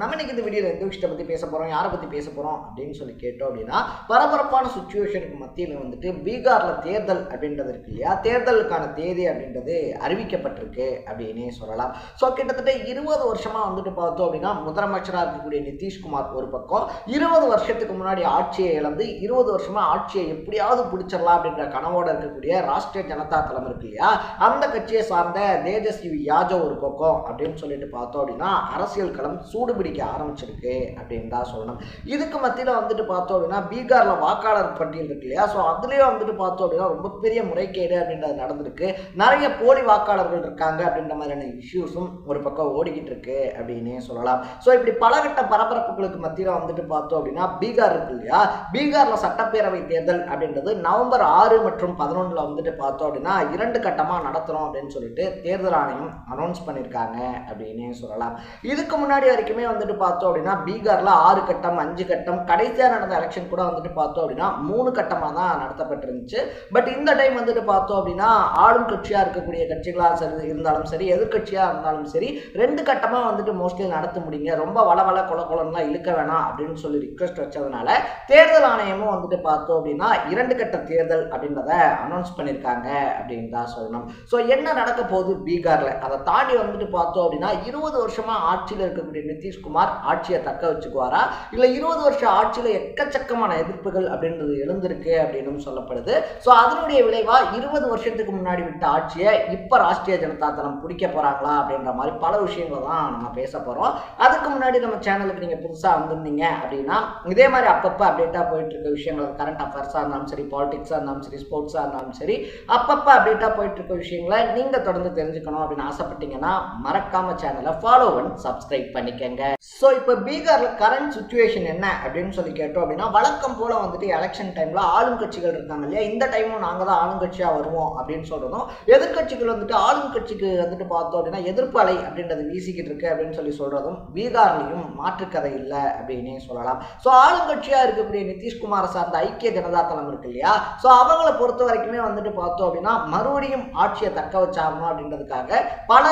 நம்ம இன்னைக்கு இந்த வீடியோவில் எந்த விஷயத்தை பற்றி பேச போகிறோம் யாரை பற்றி பேச போகிறோம் அப்படின்னு சொல்லி கேட்டோம் அப்படின்னா பரபரப்பான சுச்சுவேஷனுக்கு மத்தியில் வந்துட்டு பீகாரில் தேர்தல் அப்படின்றது இருக்கு இல்லையா? தேர்தலுக்கான தேதி அப்படின்றது அறிவிக்கப்பட்டிருக்கு அப்படின்னே சொல்லலாம். ஸோ கிட்டத்தட்ட இருபது வருஷமாக வந்துட்டு பார்த்தோம் அப்படின்னா முதலமைச்சராக இருக்கக்கூடிய நிதிஷ்குமார் ஒரு பக்கம் இருபது வருஷத்துக்கு முன்னாடி ஆட்சியை இழந்து இருபது வருஷமாக ஆட்சியை எப்படியாவது பிடிச்சிடலாம் அப்படின்ற கனவோட இருக்கக்கூடிய ராஷ்டிரிய ஜனதா தளம் இருக்கு இல்லையா? அந்த கட்சியை சார்ந்த தேஜஸ்வி யாஜவ் ஒரு பக்கம் அப்படின்னு சொல்லிட்டு பார்த்தோம் அப்படின்னா அரசியல் களம் சூடு பிடிக்க ஆரம்பிச்சிருக்கு அப்படின்னு தான் சொல்லணும். இதுக்கு மத்தியில் வந்துட்டு பார்த்தோம் அப்படின்னா பீகாரில் வாக்காளர் பட்டியல் இருக்கு இல்லையா? ஸோ அதுலேயும் வந்துட்டு பார்த்தோம் அப்படின்னா ரொம்ப பெரிய முறைகேடு அப்படின்றது நடந்திருக்கு. நிறைய போலி வாக்காளர்கள் இருக்காங்க அப்படின்ற மாதிரியான இஷ்யூஸும் ஒரு பக்கம் ஓடிக்கிட்டு இருக்கு அப்படின்னே சொல்லலாம். ஸோ இப்படி பலகட்ட பரபரப்புகளுக்கு மத்தியில் வந்துட்டு பார்த்தோம் அப்படின்னா பீகார் இருக்கு இல்லையா? பீகாரில் சட்டப்பேரவை தேர்தல் அப்படின்றது நவம்பர் ஆறு மற்றும் பதினொன்றில் வந்துட்டு பார்த்தோம் அப்படின்னா இரண்டு கட்டமாக நடத்துகிறோம் அப்படின்னு சொல்லிட்டு தேர்தல் ஆணையம் அனௌன்ஸ் பண்ணியிருக்காங்க அப்படின்னே சொல்லலாம். இதுக்கு முன்னாடி வரைக்குமே வந்துட்டு பார்த்தோம் அப்படின்னா பீகாரில் ஆறு கட்டம் அஞ்சு கட்டம் கடைசியாக நடந்த எலெக்ஷன் கூட வந்துட்டு பார்த்தோம் அப்படின்னா மூணு கட்டமாக தான் நடத்தப்பட்டிருந்துச்சு. பட் இந்த டைம் வந்துட்டு பார்த்தோம் அப்படின்னா ஆளும் கட்சியாக இருக்கக்கூடிய கட்சிகளாக சரி இருந்தாலும் சரி எதிர்கட்சியாக இருந்தாலும் சரி ரெண்டு கட்டமாக வந்துட்டு மோஸ்ட்லி நடத்த முடியுங்க. ரொம்ப வளவள கொல கொலன்லாம் இழுக்க வேணாம் அப்படின்னு சொல்லி ரிக்வெஸ்ட் வச்சதுனால தேர்தல் ஆணையமும் வந்துட்டு பார்த்தோம் அப்படின்னா இரண்டு கட்ட தேர்தல் அப்படின்றத அனௌன்ஸ் பண்ணியிருக்காங்க அப்படின்னு தான் சொல்லணும். ஸோ என்ன நடக்க போகுது பீகாரில்? அதை தாண்டி வந்துட்டு பார்த்தோம் அப்படின்னா இருபது வருஷமா ஆட்சியில் இருக்கக்கூடிய நிதிஷ்குமார் ஆட்சியை தக்க வச்சுக்குவாரா? இல்லை இருபது வருஷம் ஆட்சியில் எக்கச்சக்கமான எதிர்ப்புகள் அப்படின்றது எழுந்திருக்கு அப்படின்னு சொல்லப்படுது. ஸோ அதனுடைய விளைவா இருபது வருஷத்துக்கு முன்னாடி விட்ட ஆட்சியை இப்போ ராஷ்டிரிய ஜனதா தளம் பிடிக்க போகிறாங்களா அப்படின்ற மாதிரி பல விஷயங்கள் தான் நம்ம பேச போகிறோம் அதுக்கு முன்னாடி நம்ம சேனலுக்கு நீங்கள் புதுசாக வந்திருந்தீங்க அப்படின்னா இதே மாதிரி அப்பப்போ அப்டேட்டாக போயிட்டு இருக்க விஷயங்கள் கரண்ட் அஃபேர்ஸாக இருந்தாலும் சரி பாலிடிக்ஸாக இருந்தாலும் சரி ஸ்போர்ட்ஸாக இருந்தாலும் சரி அப்பப்போ அப்டேட்டாக போயிட்டு இருக்க விஷயங்களை நீங்கள் தொடர்ந்து தெரிஞ்சுக்கணும் அப்படின்னு ஆசைப்பட்டீங்கன்னா மறக்காம சேனலை ஃபாலோ பண்ணி சப்ஸ்கிரைப் பண்ணிக்கங்க. ஸோ இப்போ பீகாரில் கரண்ட் சுச்சுவேஷன் என்ன அப்படின்னு சொல்லி கேட்டோம் அப்படின்னா வழக்கம் போல் வந்துட்டு எலெக்ஷன் டைமில் ஆளுங்கட்சிகள் இருக்காங்க இல்லையா? இந்த டைமும் நாங்கள் தான் ஆளுங்கட்சியாக வருவோம் அப்படின்னு சொல்கிறதும் எதிர்கட்சிகள் வந்துட்டு ஆளுங்கட்சிக்கு வந்துட்டு பார்த்தோம் அப்படின்னா எதிர்ப்பு அலை அப்படின்றது வீசிக்கிட்டு இருக்கு அப்படின்னு சொல்லி சொல்கிறதும் பீகார்லையும் மாற்றுக்கதை இல்லை அப்படின்னே சொல்லலாம். ஸோ ஆளுங்கட்சியாக இருக்கக்கூடிய நிதிஷ்குமாரை சார்ந்த ஐக்கிய ஜனதா தளம் இருக்கு இல்லையா? ஸோ அவங்கள பொறுத்த வரைக்குமே வந்துட்டு பார்த்தோம் அப்படின்னா மறுபடியும் ஆட்சியை தக்க வச்சாகணும் அப்படின்றதுக்காக பல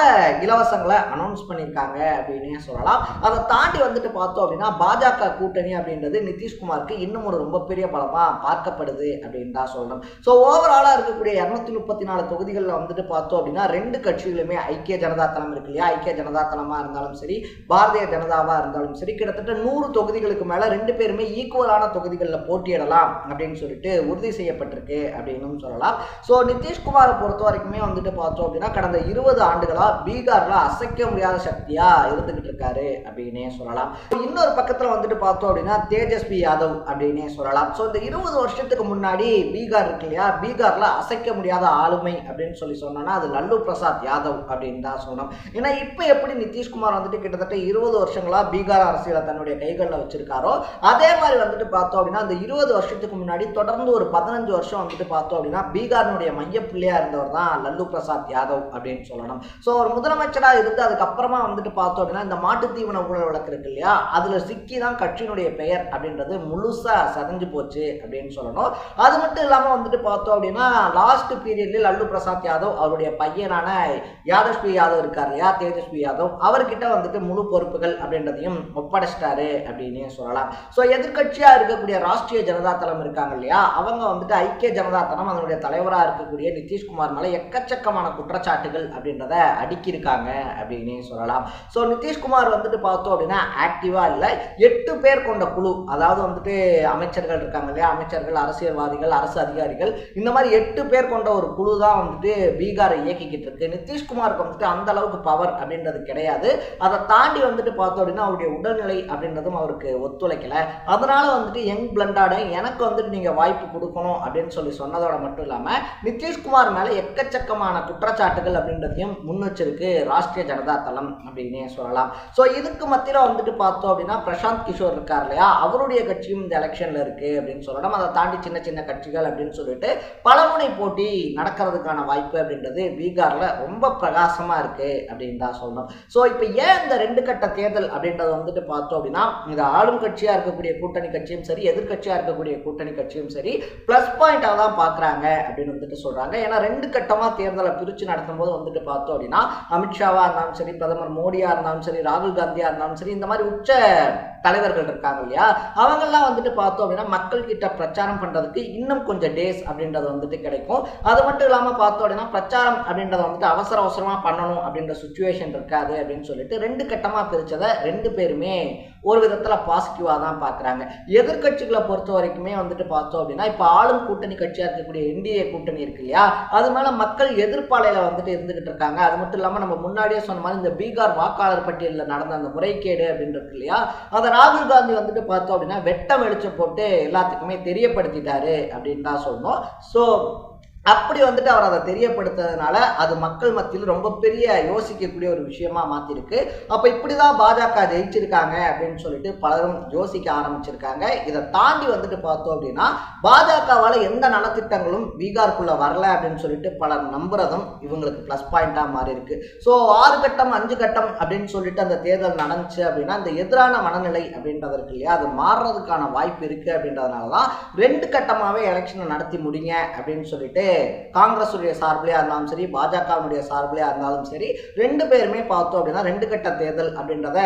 இலவசங்களை அனௌன்ஸ் பண்ணியிருக்காங்க அப்படின்னே சொல்லலாம். அதை தாண்டி வந்துட்டு பார்த்தோம் அப்படின்னா பாஜக கூட்டணி அப்படின்றது நிதிஷ்குமாருக்கு இன்னும் ஒரு ரொம்ப பெரிய பலமாக பார்க்கப்படுது அப்படின்னு தான் சொல்லணும். ஸோ ஓவராலாக இருக்கக்கூடிய இரநூத்தி முப்பத்தி நாலு தொகுதிகளில் வந்துட்டு பார்த்தோம் அப்படின்னா ரெண்டு கட்சிகளுமே ஐக்கிய ஜனதா தளம் இருக்கு இல்லையா? ஐக்கிய ஜனதா தளமாக இருந்தாலும் சரி பாரதிய ஜனதாவாக இருந்தாலும் சரி கிட்டத்தட்ட நூறு தொகுதிகளுக்கு மேலே ரெண்டு பேருமே ஈக்குவலான தொகுதிகளில் போட்டியிடலாம் அப்படின்னு சொல்லிட்டு உறுதி செய்யப்பட்டிருக்கு அப்படின்னு சொல்லலாம். ஸோ நிதிஷ்குமாரை பொறுத்த வரைக்குமே வந்துட்டு பார்த்தோம் அப்படின்னா கடந்த இருபது ஆண்டுகளாக பீகாரில் அசைக்க முடியாத சக்தியாக இருந்துகிட்டு இருக்காரு அப்படின்னே சொல்லலாம். இன்னொரு பக்கத்தில் வந்துட்டு பார்த்தோம் அப்படின்னா தேஜஸ்வி யாதவ் அப்படின்னே சொல்லலாம். ஸோ இந்த இருபது வருஷத்துக்கு முன்னாடி பீகார் இருக்கு இல்லையா? பீகாரில் அசைக்க முடியாத ஆளுமை அப்படின்னு சொல்லி சொன்னோம்னா அது லல்லு பிரசாத் யாதவ் அப்படின்னு தான் சொல்லணும். ஏன்னா இப்போ எப்படி நிதிஷ்குமார் வந்துட்டு கிட்டத்தட்ட இருபது வருஷங்களா பீகார் அரசியலை தன்னுடைய கைகளில் வச்சிருக்காரோ அதே மாதிரி வந்துட்டு பார்த்தோம் அப்படின்னா அந்த இருபது வருஷத்துக்கு முன்னாடி தொடர்ந்து ஒரு பதினஞ்சு வருஷம் வந்துட்டு பார்த்தோம் அப்படின்னா பீகாரினுடைய மையப்புள்ளியா இருந்தவர் தான் லல்லு பிரசாத் யாதவ் அப்படின்னு சொல்லணும். ஸோ ஒரு முதலமைச்சராக இருந்து அதுக்கப்புறமா வந்துட்டு பார்த்தோம் அப்படின்னா இந்த மாட்டுத் நிறுவன ஊழல் வழக்கு இருக்கு இல்லையா? அதில் சிக்கி தான் கட்சியினுடைய பெயர் அப்படின்றது முழுசா சதஞ்சு போச்சு அப்படின்னு சொல்லணும். அது மட்டும் இல்லாமல் வந்துட்டு பார்த்தோம் அப்படின்னா லாஸ்ட் பீரியட்ல லல்லு பிரசாத் யாதவ் அவருடைய பையனான யாதஸ்வி யாதவ் இருக்கார் இல்லையா? தேஜஸ்வி யாதவ். அவர்கிட்ட வந்துட்டு முழு பொறுப்புகள் அப்படின்றதையும் ஒப்படைச்சிட்டாரு அப்படின்னு சொல்லலாம். ஸோ எதிர்கட்சியாக இருக்கக்கூடிய ராஷ்டிரிய ஜனதா தளம் இருக்காங்க இல்லையா? அவங்க வந்துட்டு ஐக்கிய ஜனதா தளம் அதனுடைய தலைவராக இருக்கக்கூடிய நிதிஷ்குமார் மேலே எக்கச்சக்கமான குற்றச்சாட்டுகள் அப்படின்றத அடுக்கியிருக்காங்க அப்படின்னு சொல்லலாம். ஸோ நிதிஷ்குமார் வந்துட்டு பார்த்தோம் அப்படின்னா ஆக்டிவாக இல்லை. எட்டு பேர் கொண்ட குழு அதாவது வந்துட்டு அமைச்சர்கள் இருக்காங்க இல்லையா? அமைச்சர்கள் அரசியல்வாதிகள் அரசு அதிகாரிகள் இந்த மாதிரி எட்டு பேர் கொண்ட ஒரு குழு தான் வந்துட்டு பீகாரை இயக்கிக்கிட்டு இருக்கு. நிதிஷ்குமாருக்கு வந்துட்டு அந்த அளவுக்கு பவர் அப்படின்றது கிடையாது. அதை தாண்டி வந்துட்டு பார்த்தோம் அப்படின்னா அவருடைய உடல்நிலை அப்படின்றதும் அவருக்கு ஒத்துழைக்கல. அதனால வந்துட்டு யங் பிளண்டாட எனக்கு வந்துட்டு நீங்க வாய்ப்பு கொடுக்கணும் அப்படின்னு சொல்லி சொன்னதோட மட்டும் இல்லாம நிதிஷ்குமார் மேல எக்கச்சக்கமான குற்றச்சாட்டுகள் அப்படின்றதையும் முன் வச்சிருக்கு ராஷ்டிரிய ஜனதா தளம் அப்படின்னே சொல்லலாம். ஸோ இதுக்கு மத்தியில் வந்துட்டு பார்த்தோம் அப்படின்னா பிரசாந்த் கிஷோர் இருக்கார் இல்லையா? அவருடைய கட்சியும் இந்த எலெக்ஷன்ல இருக்கு அப்படின்னு சொல்லணும். அதை தாண்டி சின்ன சின்ன கட்சிகள் அப்படின்னு சொல்லிட்டு பலமுனை போட்டி நடக்கிறதுக்கான வாய்ப்பு அப்படின்றது பீகார்ல ரொம்ப பிரகாசமா இருக்கு அப்படின்னு தான் சொல்லணும். ஸோ இப்போ ஏன் இந்த ரெண்டு கட்ட தேர்தல் அப்படின்றத வந்துட்டு பார்த்தோம் அப்படின்னா இந்த ஆளும் கட்சியாக இருக்கக்கூடிய கூட்டணி கட்சியும் சரி எதிர்கட்சியாக இருக்கக்கூடிய கூட்டணி கட்சியும் சரி ப்ளஸ் பாயிண்டாக தான் பார்க்குறாங்க அப்படின்னு வந்துட்டு சொல்றாங்க. ஏன்னா ரெண்டு கட்டமாக தேர்தலை பிரித்து நடத்தும் போது வந்துட்டு பார்த்தோம் அப்படின்னா அமித்ஷாவாக இருந்தாலும் சரி பிரதமர் மோடியாக இருந்தாலும் சரி ராகுல் காந்தி மந்திரியா இருந்தாலும் சரி இந்த மாதிரி உச்ச தலைவர்கள் இருக்காங்க இல்லையா அவங்கெல்லாம் வந்துட்டு பார்த்தோம் அப்படின்னா மக்கள் கிட்ட பிரச்சாரம் பண்றதுக்கு இன்னும் கொஞ்சம் டேஸ் அப்படின்றது வந்துட்டு கிடைக்கும். அது மட்டும் இல்லாமல் பார்த்தோம் அப்படின்னா பிரச்சாரம் அப்படின்றத வந்துட்டு அவசர அவசரமா பண்ணணும் அப்படின்ற சுச்சுவேஷன் இருக்காது அப்படின்னு சொல்லிட்டு ரெண்டு கட்டமா பிரிச்சதை ரெண்டு பேருமே ஒரு விதத்துல பாசிட்டிவா தான் பாக்குறாங்க. எதிர்க்கட்சிகளை பொறுத்த வரைக்குமே வந்துட்டு பார்த்தோம் அப்படின்னா இப்போ ஆளும் கூட்டணி கட்சியா இருக்கக்கூடிய என்டிஏ கூட்டணி இருக்கு இல்லையா அது மேல மக்கள் எதிர்ப்பாளையில வந்துட்டு இருந்துகிட்டு இருக்காங்க. அது மட்டும் இல்லாம நம்ம முன்னாடியே சொன்ன மாதிரி இந்த பீகார் வாக்காளர் பட்டியலில் நடந்த அந்த முறைகேடு அப்படின்னு இருக்கு இல்லையா? அதை ராகுல் காந்தி வந்துட்டு பார்த்தோம் அப்படின்னா வெட்டம் வெளிச்சம் போட்டு எல்லாத்துக்குமே தெரியப்படுத்திட்டாரு அப்படின்னு தான் சொல்லணும். ஸோ அப்படி வந்துட்டு அவர் அதை தெரியப்படுத்துறதுனால அது மக்கள் மத்தியில் ரொம்ப பெரிய யோசிக்கக்கூடிய ஒரு விஷயமா மாத்திருக்கு. அப்ப இப்படிதான் பாஜக ஜெயிச்சிருக்காங்க அப்படின்னு சொல்லிட்டு பலரும் யோசிக்க ஆரம்பிச்சிருக்காங்க. இதை தாண்டி வந்துட்டு பார்த்தோம் அப்படின்னா பாஜகவால எந்த நலத்திட்டங்களும் பீகாருக்குள்ள வரல அப்படின்னு சொல்லிட்டு பலர் நம்புறதும் இவங்களுக்கு ப்ளஸ் பாயிண்டா மாறி இருக்கு ஸோ ஆறு கட்டம் அஞ்சு கட்டம் அப்படின்னு சொல்லிட்டு அந்த தேர்தல் நடந்துச்சு அப்படின்னா அந்த எதிரான மனநிலை அப்படின்றது இருக்கு இல்லையா? அது மாறுறதுக்கான வாய்ப்பு இருக்கு அப்படின்றதுனால தான் ரெண்டு கட்டமாவே எலெக்ஷனை நடத்தி முடிங்க அப்படின்னு சொல்லிட்டு காங்கிரஸுடைய சார்பிலையா இருந்தாலும் சரி பாஜகவுடைய சார்பிலையா இருந்தாலும் சரி ரெண்டு பேருமே பார்த்தோம் அப்படின்னா ரெண்டு கட்ட தேர்தல் அப்படின்றத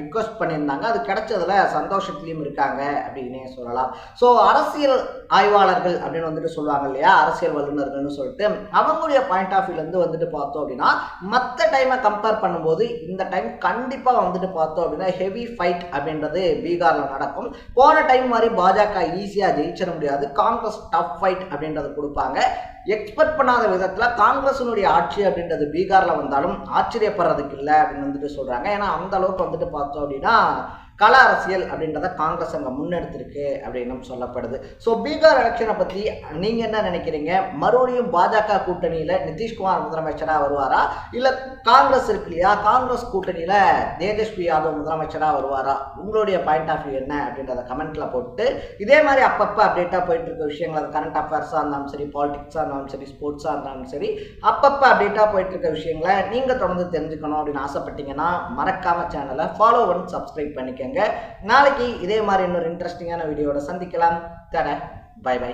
ரிக்வஸ்ட் பண்ணியிருந்தாங்க. அது கிடைச்சதுல சந்தோஷத்துலையும் இருக்காங்க அப்படின்னே சொல்லலாம். ஸோ அரசியல் ஆய்வாளர்கள் அப்படின்னு வந்துட்டு சொல்லுவாங்க இல்லையா? அரசியல் வல்லுநர்கள்னு சொல்லிட்டு. அவங்களுடைய பாயிண்ட் ஆஃப் வியூலேருந்து வந்துட்டு பார்த்தோம் அப்படின்னா மற்ற டைமை கம்பேர் பண்ணும்போது இந்த டைம் கண்டிப்பாக வந்துட்டு பார்த்தோம் அப்படின்னா ஹெவி ஃபைட் அப்படின்றது பீகாரில் நடக்கும். போன டைம் மாதிரி பாஜக ஈஸியாக ஜெயிச்சிட முடியாது. காங்கிரஸ் டஃப் ஃபைட் அப்படின்றது கொடுப்பாங்க. எக்ஸ்பெக்ட் பண்ணாத விதத்தில் காங்கிரஸினுடைய ஆட்சி அப்படின்றது பீகாரில் வந்தாலும் ஆச்சரியப்படுறதுக்கு இல்லை அப்படின்னு வந்துட்டு சொல்கிறாங்க ஏன்னா அந்த அளவுக்கு வந்துட்டு பார்த்தோம் அப்படின்னா கள அரசியல் அப்படின்றத காங்கிரஸ் அங்கே முன்னெடுத்திருக்கு அப்படின்னு சொல்லப்படுது. ஸோ பீகார் எலெக்ஷனை பற்றி நீங்கள் என்ன நினைக்கிறீங்க? மறுபடியும் பாஜக கூட்டணியில் நிதிஷ்குமார் முதலமைச்சராக வருவாரா? இல்லை காங்கிரஸ் இருக்கு இல்லையா? காங்கிரஸ் கூட்டணியில் தேஜஸ்வி யாதவ் முதலமைச்சராக வருவாரா? உங்களுடைய பாயிண்ட் ஆஃப் வியூ என்ன அப்படின்றத கமெண்ட்டில் போட்டு இதே மாதிரி அப்பப்போ அப்டேட்டாக போயிட்டு இருக்க விஷயங்கள் அது கரண்ட் அஃபேர்ஸாக இருந்தாலும் சரி பாலிடிக்ஸாக இருந்தாலும் சரி ஸ்போர்ட்ஸாக இருந்தாலும் சரி அப்பப்போ அப்டேட்டாக போயிட்டு இருக்க விஷயங்களை நீங்கள் தொடர்ந்து தெரிஞ்சுக்கணும் அப்படின்னு ஆசைப்பட்டீங்கன்னா மறக்காம சேனலை ஃபாலோ பண்ணி சப்ஸ்கிரைப் பண்ணிக்கோங்க நாளைக்கு இதே மாதிரி இன்னொரு இன்ட்ரெஸ்டிங்கான வீடியோட சந்திக்கலாம். தட பை பை